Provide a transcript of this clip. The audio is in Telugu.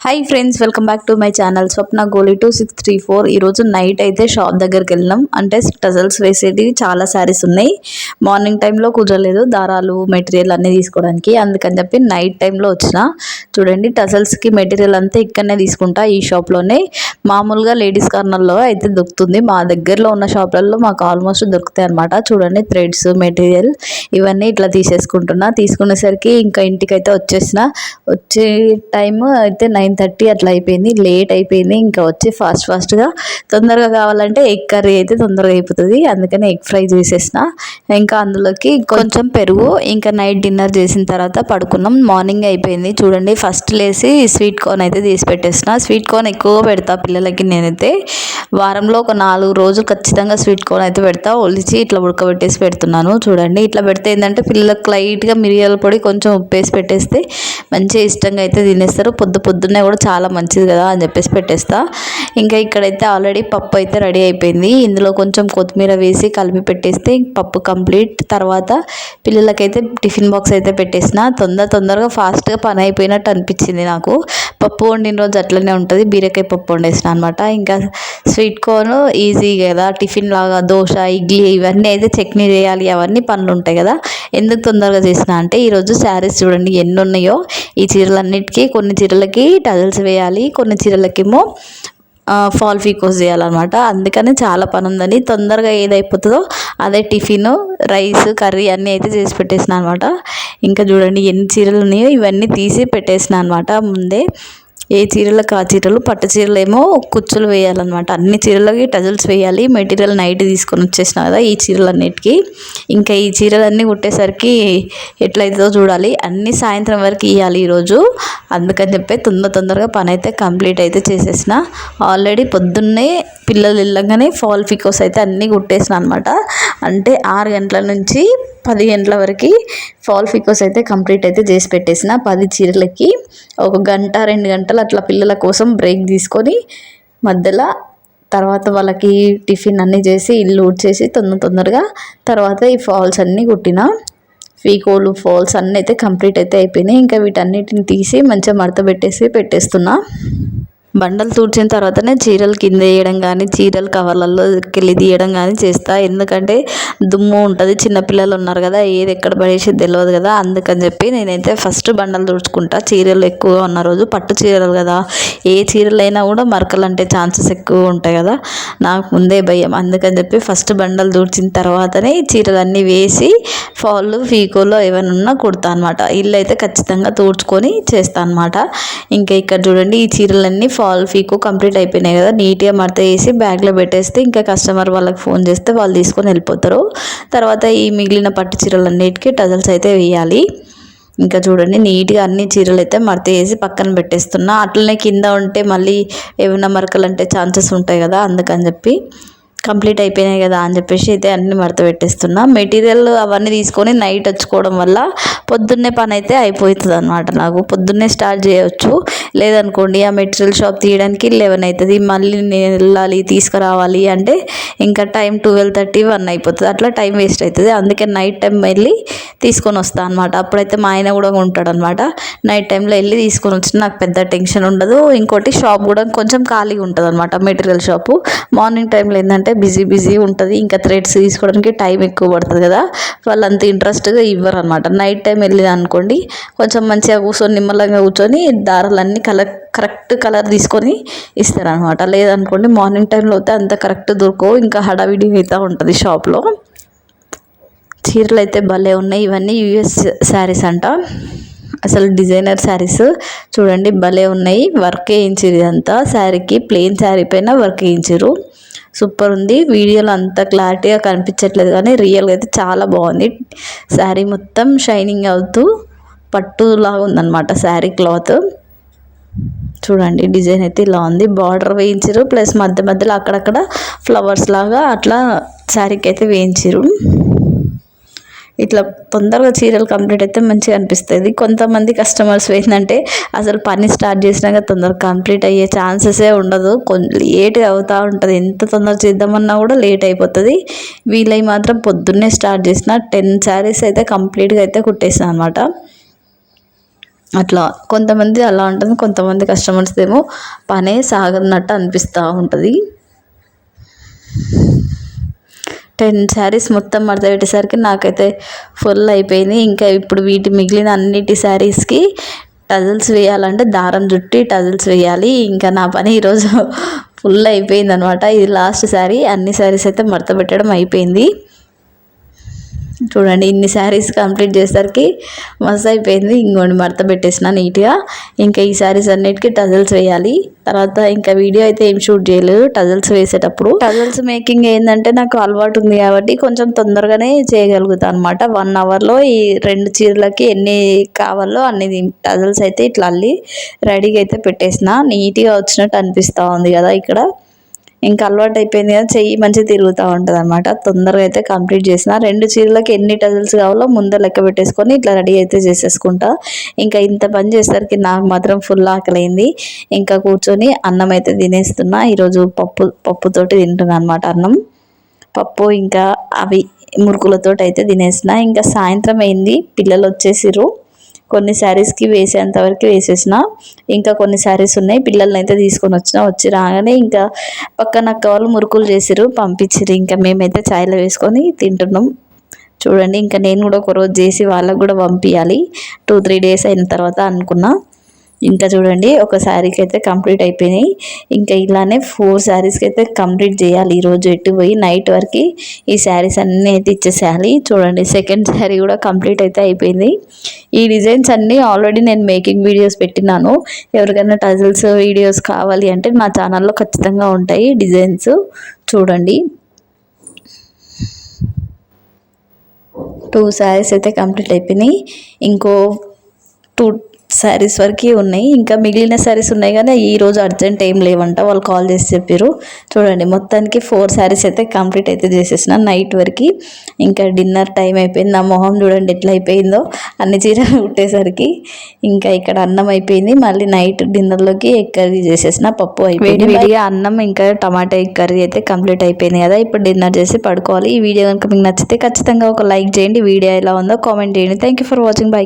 Hi friends welcome back to my channel Swapna Goli two six three four ఈరోజు నైట్ అయితే షాప్ దగ్గరికి వెళ్ళినాం అంటే టజల్స్ వేసేటివి చాలా శారీస్ ఉన్నాయి. మార్నింగ్ టైంలో కుదరలేదు దారాలు మెటీరియల్ అన్నీ తీసుకోవడానికి. అందుకని చెప్పి నైట్ టైంలో వచ్చిన. చూడండి టజల్స్కి మెటీరియల్ అంతా ఇక్కడనే తీసుకుంటా ఈ షాప్లోనే మామూలుగా లేడీస్ కార్నర్లో అయితే దొరుకుతుంది. మా దగ్గరలో ఉన్న షాప్లలో మాకు ఆల్మోస్ట్ దొరుకుతాయి అనమాట చూడండి థ్రెడ్స్ మెటీరియల్ ఇవన్నీ ఇట్లా తీసేసుకుంటున్నా. తీసుకునేసరికి ఇంకా ఇంటికి అయితే వచ్చేసిన. వచ్చే టైం అయితే నైన్ నైన్ థర్టీ అట్లా అయిపోయింది లేట్ అయిపోయింది ఇంకా వచ్చి ఫాస్ట్ ఫాస్ట్గా. తొందరగా కావాలంటే ఎగ్ కర్రీ అయితే తొందరగా అయిపోతుంది అందుకని ఎగ్ ఫ్రై చేసేసిన. ఇంకా అందులోకి కొంచెం పెరుగు ఇంకా నైట్ డిన్నర్ చేసిన తర్వాత పడుకున్నాం. మార్నింగ్ అయిపోయింది చూడండి ఫస్ట్ లేసి స్వీట్ కార్న్ అయితే తీసి పెట్టేసిన. స్వీట్ కార్న్ ఎక్కువ పెడతా పిల్లలకి నేనైతే. వారంలో ఒక నాలుగు రోజులు ఖచ్చితంగా స్వీట్ కార్న్ అయితే పెడతా ఒలిచి ఇట్లా ఉడకబెట్టేసి పెడుతున్నాను. చూడండి ఇట్లా పెడితే ఏంటంటే పిల్లలకు లైట్గా మిరియాల పొడి కొంచెం ఉప్పేసి పెట్టేస్తే మంచిగా ఇష్టంగా అయితే తినేస్తారు. పొద్దు పొద్దున్నే కూడా చాలా మంచిది కదా అని చెప్పేసి పెట్టేస్తా. ఇంకా ఇక్కడైతే ఆల్రెడీ పప్పు అయితే రెడీ అయిపోయింది. ఇందులో కొంచెం కొత్తిమీర వేసి కలిపి పెట్టేస్తే పప్పు కంప్లీట్ తర్వాత పిల్లలకైతే టిఫిన్ బాక్స్ అయితే పెట్టేసిన. తొందర తొందరగా ఫాస్ట్గా పని అయిపోయినట్టు అనిపించింది నాకు. పప్పు వండిన రోజు అట్లనే ఉంటుంది. బీరకాయ పప్పు వండేసిన అనమాట ఇంకా స్వీట్ కార్న్ ఈజీ కదా. టిఫిన్ లాగా దోశ ఇడ్లీ ఇవన్నీ అయితే చట్నీ చేయాలి. అవన్నీ పనులు ఉంటాయి కదా. ఎందుకు తొందరగా చేసిన అంటే ఈరోజు శారీస్ చూడండి ఎన్ని ఉన్నాయో. ఈ చీరలన్నిటికీ కొన్ని చీరలకి టజల్స్ వేయాలి కొన్ని చీరలకేమో ఫాల్ ఫీకోస్ చేయాలన్నమాట. అందుకని చాలా పని ఉందని తొందరగా ఏదైపోతుందో అదే టిఫిన్ రైస్ కర్రీ అన్నీ అయితే చేసి పెట్టేసిన అనమాట ఇంకా చూడండి ఎన్ని చీరలు ఉన్నాయో ఇవన్నీ తీసి పెట్టేసిన అనమాట ముందే. ఏ చీరలకు ఆ చీరలు పట్టు చీరలు ఏమో కుచ్చులు వేయాలన్నమాట. అన్ని చీరలకి టజల్స్ వేయాలి. మెటీరియల్ నైట్ తీసుకొని వచ్చేసిన కదా ఈ చీరలన్నిటికీ. ఇంకా ఈ చీరలన్నీ కుట్టేసరికి ఎట్లయితుందో చూడాలి. అన్ని సాయంత్రం వరకు ఇవ్వాలి ఈరోజు. అందుకని చెప్పి తొందర తొందరగా పని అయితే కంప్లీట్ అయితే చేసేసిన. ఆల్రెడీ పొద్దున్నే పిల్లలు వెళ్ళగానే ఫాల్ ఫికోస్ అయితే అన్నీ కుట్టేసిన అనమాట అంటే ఆరు గంటల నుంచి పది గంటల వరకు ఫాల్ ఫికోస్ అయితే కంప్లీట్ అయితే చేసి పెట్టేసిన పది చీరలకి. ఒక గంట రెండు గంటలు అట్లా పిల్లల కోసం బ్రేక్ తీసుకొని మధ్యలో తర్వాత వాళ్ళకి టిఫిన్ అన్నీ చేసి ఇల్లు ఊడ్చేసి తొందర తొందరగా తర్వాత ఈ ఫాల్స్ అన్నీ కుట్టిన. ఫీకోలు ఫాల్స్ అన్నీ అయితే కంప్లీట్ అయితే అయిపోయినాయి. ఇంకా వీటన్నిటిని తీసి మంచిగా మడత పెట్టేసి పెట్టేస్తున్నా. బండలు తుడిచిన తర్వాతనే చీరలు కింద వేయడం కానీ చీరలు కవర్లలో కెళ్ళి తీయడం కానీ చేస్తా. ఎందుకంటే దుమ్ము ఉంటుంది చిన్నపిల్లలు ఉన్నారు కదా ఏది ఎక్కడ పడేసి తెలియదు కదా. అందుకని చెప్పి నేనైతే ఫస్ట్ బండలు తుడుచుకుంటా. చీరలు ఎక్కువగా ఉన్న రోజు పట్టు చీరలు కదా. ఏ చీరలైనా కూడా మరకలు అంటే ఛాన్సెస్ ఎక్కువ ఉంటాయి కదా. నాకు ముందే భయం. అందుకని చెప్పి ఫస్ట్ బండలు తుడిచిన తర్వాతనే చీరలన్నీ వేసి ఫాల్ ఫీకోలు ఏమైనా ఉన్నా కుడతా అనమాట ఇల్లు అయితే ఖచ్చితంగా తుడుచుకొని చేస్తా అనమాట ఇంకా ఇక్కడ చూడండి ఈ చీరలన్నీ ఫాల్ ఫీకు కంప్లీట్ అయిపోయినాయి కదా నీట్గా మడత వేసి బ్యాగ్లో పెట్టేస్తే ఇంకా కస్టమర్ వాళ్ళకి ఫోన్ చేస్తే వాళ్ళు తీసుకొని వెళ్ళిపోతారు. తర్వాత ఈ మిగిలిన పట్టు చీరలన్నిటికీ టజల్స్ అయితే వేయాలి. ఇంకా చూడండి నీట్గా అన్ని చీరలు అయితే మడత వేసి పక్కన పెట్టేస్తున్నా. అట్లనే కింద ఉంటే మళ్ళీ ఏమైనా మరకలు అంటే ఛాన్సెస్ ఉంటాయి కదా అందుకని చెప్పి కంప్లీట్ అయిపోయినాయి కదా అని చెప్పేసి అయితే అన్ని మడత పెట్టేస్తున్నా. మెటీరియల్ అవన్నీ తీసుకొని నైట్ వచ్చుకోవడం వల్ల పొద్దున్నే పని అయితే అయిపోతుంది అనమాట నాకు. పొద్దున్నే స్టార్ట్ చేయవచ్చు లేదనుకోండి ఆ మెటీరియల్ షాప్ తీయడానికి లెవెన్ అవుతుంది మళ్ళీ నేను వెళ్ళాలి తీసుకురావాలి అంటే ఇంకా టైం ట్వెల్వ్ థర్టీ వన్ అయిపోతుంది. అట్లా టైం వేస్ట్ అవుతుంది అందుకే నైట్ టైం వెళ్ళి తీసుకొని వస్తాను అనమాట అప్పుడైతే మా ఆయన కూడా ఉంటాడు అనమాట నైట్ టైంలో వెళ్ళి తీసుకొని వచ్చిన నాకు పెద్ద టెన్షన్ ఉండదు. ఇంకోటి షాప్ కూడా కొంచెం ఖాళీగా ఉంటుంది అనమాట మెటీరియల్ షాపు. మార్నింగ్ టైంలో ఏంటంటే బిజీ బిజీ ఉంటుంది. ఇంకా థ్రెడ్స్ తీసుకోవడానికి టైం ఎక్కువ పడుతుంది కదా. వాళ్ళు అంత ఇంట్రెస్ట్గా ఇవ్వరు అనమాట నైట్ టైం వెళ్ళింది అనుకోండి కొంచెం మంచిగా కూర్చొని నిమ్మలంగా కూర్చొని దారాలన్నీ కలర్ కరెక్ట్ కలర్ తీసుకొని ఇస్తారనమాట. లేదనుకోండి మార్నింగ్ టైంలో అయితే అంత కరెక్ట్ దొరకవు. ఇంకా హడావిడి అవుతూ ఉంటుంది షాప్లో. చీరలు అయితే భలే ఉన్నాయి. ఇవన్నీ యూఎస్ శారీస్ అంట. అసలు డిజైనర్ శారీస్ చూడండి భలే ఉన్నాయి. వర్క్ వేయించారు ఇదంతా. శారీకి ప్లెయిన్ శారీ పైన వర్క్ వేయించారు సూపర్ ఉంది. వీడియోలో అంత క్లారిటీగా కనిపించట్లేదు కానీ రియల్గా అయితే చాలా బాగుంది. శారీ మొత్తం షైనింగ్ అవుతూ పట్టులాగా ఉందన్నమాట శారీ క్లాత్. చూడండి డిజైన్ అయితే ఇలా ఉంది. బార్డర్ వేయించారు ప్లస్ మధ్య మధ్యలో అక్కడక్కడ ఫ్లవర్స్ లాగా అట్లా శారీకి అయితే వేయించారు ఇట్లా తొందరగా చీరలు కంప్లీట్ అయితే మంచిగా అనిపిస్తుంది. కొంతమంది కస్టమర్స్ ఏంటంటే అసలు పని స్టార్ట్ చేసినాక తొందరగా కంప్లీట్ అయ్యే ఛాన్సెసే ఉండదు. లేట్ అవుతూ ఉంటుంది. ఎంత తొందర చేద్దామన్నా కూడా లేట్ అయిపోతుంది. వీళ్ళవి మాత్రం పొద్దున్నే స్టార్ట్ చేసిన టెన్ శారీస్ అయితే కంప్లీట్గా అయితే కుట్టేసిన అనమాట అట్లా కొంతమంది అలా ఉంటుంది. కొంతమంది కస్టమర్స్ ఏమో పనే సాగనట్టు అనిపిస్తూ ఉంటుంది. టెన్ శారీస్ మొత్తం మడత పెట్టేసరికి నాకైతే ఫుల్ అయిపోయింది. ఇంకా ఇప్పుడు వీటి మిగిలిన అన్నిటి శారీస్కి టజల్స్ వేయాలంటే దారం చుట్టి టజల్స్ వేయాలి. ఇంకా నా పని ఈరోజు ఫుల్ అయిపోయింది అనమాట ఇది లాస్ట్ శారీ. అన్ని శారీస్ అయితే మడత పెట్టడం అయిపోయింది. చూడండి ఇన్ని శారీస్ కంప్లీట్ చేసేసరికి మస్తు అయిపోయింది. ఇంకోటి మడత పెట్టేసిన నీట్గా. ఇంకా ఈ శారీస్ అన్నిటికీ టజల్స్ వేయాలి. తర్వాత ఇంకా వీడియో అయితే ఏం షూట్ చేయలేదు. టజల్స్ వేసేటప్పుడు టజల్స్ మేకింగ్ ఏంటంటే నాకు అలవాటు ఉంది కాబట్టి కొంచెం తొందరగానే చేయగలుగుతాను అనమాట వన్ అవర్లో ఈ రెండు చీరలకి ఎన్ని కావాలో అన్ని టజల్స్ అయితే ఇట్లా అల్లి రెడీగా అయితే పెట్టేసిన. నీట్గా వచ్చినట్టు అనిపిస్తూ ఉంది కదా ఇక్కడ. ఇంకా అలవాటు అయిపోయింది కదా చెయ్యి మంచిగా తిరుగుతూ ఉంటుంది అనమాట తొందరగా అయితే కంప్లీట్ చేసిన. రెండు చీరలకు ఎన్ని టజల్స్ కావాలో ముందే లెక్క పెట్టేసుకొని ఇట్లా రెడీ అయితే చేసేసుకుంటా. ఇంకా ఇంత పని చేసేసరికి నాకు మాత్రం ఫుల్ ఆకలైంది. ఇంకా కూర్చొని అన్నం అయితే తినేస్తున్నా. ఈరోజు పప్పు పప్పుతోటి తింటున్నా అనమాట అన్నం. పప్పు ఇంకా అవి మురుకులతో అయితే తినేసిన. ఇంకా సాయంత్రం అయింది. పిల్లలు వచ్చేసిరు కొన్ని శారీస్కి వేసేంత వరకు వేసేసిన ఇంకా కొన్ని శారీస్ ఉన్నాయి. పిల్లల్ని అయితే తీసుకొని వచ్చిన వచ్చి రాగానే ఇంకా పక్కన అక్క వాళ్ళు మురుకులు చేసిరు పంపించారు ఇంకా మేమైతే ఛాయ్లో వేసుకొని తింటున్నాం. చూడండి ఇంకా నేను కూడా ఒక రోజు చేసి వాళ్ళకు కూడా పంపించాలి టూ త్రీ డేస్ అయిన తర్వాత అనుకున్నా. ఇంకా చూడండి ఒక శారీకి అయితే కంప్లీట్ అయిపోయినాయి. ఇంకా ఇలానే ఫోర్ శారీస్కి అయితే కంప్లీట్ చేయాలి. ఈరోజు ఎటు పోయి నైట్ వరకు ఈ శారీస్ అన్నీ అయితే ఇచ్చేసేయాలి. చూడండి సెకండ్ శారీ కూడా కంప్లీట్ అయితే అయిపోయింది. ఈ డిజైన్స్ అన్నీ ఆల్రెడీ నేను మేకింగ్ వీడియోస్ పెట్టినాను. ఎవరికైనా టజిల్స్ వీడియోస్ కావాలి అంటే నా ఛానల్లో ఖచ్చితంగా ఉంటాయి డిజైన్స్ చూడండి. టూ శారీస్ అయితే కంప్లీట్ అయిపోయినాయి. ఇంకో టూ శారీస్ వరకు ఉన్నాయి. ఇంకా మిగిలిన శారీస్ ఉన్నాయి కానీ ఈ రోజు అర్జెంట్ ఏం లేవంట. వాళ్ళు కాల్ చేసి చెప్పారు చూడండి మొత్తానికి ఫోర్ శారీస్ అయితే కంప్లీట్ అయితే చేసేసిన నైట్ వరకు. ఇంకా డిన్నర్ టైం అయిపోయింది. నా మొహం చూడండి ఎట్లా అయిపోయిందో. అన్ని చీరలు కుట్టేసరికి ఇంకా ఇక్కడ అన్నం అయిపోయింది. మళ్ళీ నైట్ డిన్నర్లోకి ఎగ్ కర్రీ చేసేసిన పప్పు అయిపోయింది. వేడిగా అన్నం ఇంకా టమాటా ఎగ్ కర్రీ అయితే కంప్లీట్ అయిపోయింది కదా. ఇప్పుడు డిన్నర్ చేసి పడుకోవాలి. ఈ వీడియో కనుక మీకు నచ్చితే ఖచ్చితంగా ఒక లైక్ చేయండి. వీడియో ఎలా ఉందో కామెంట్ చేయండి. Thank you for watching bye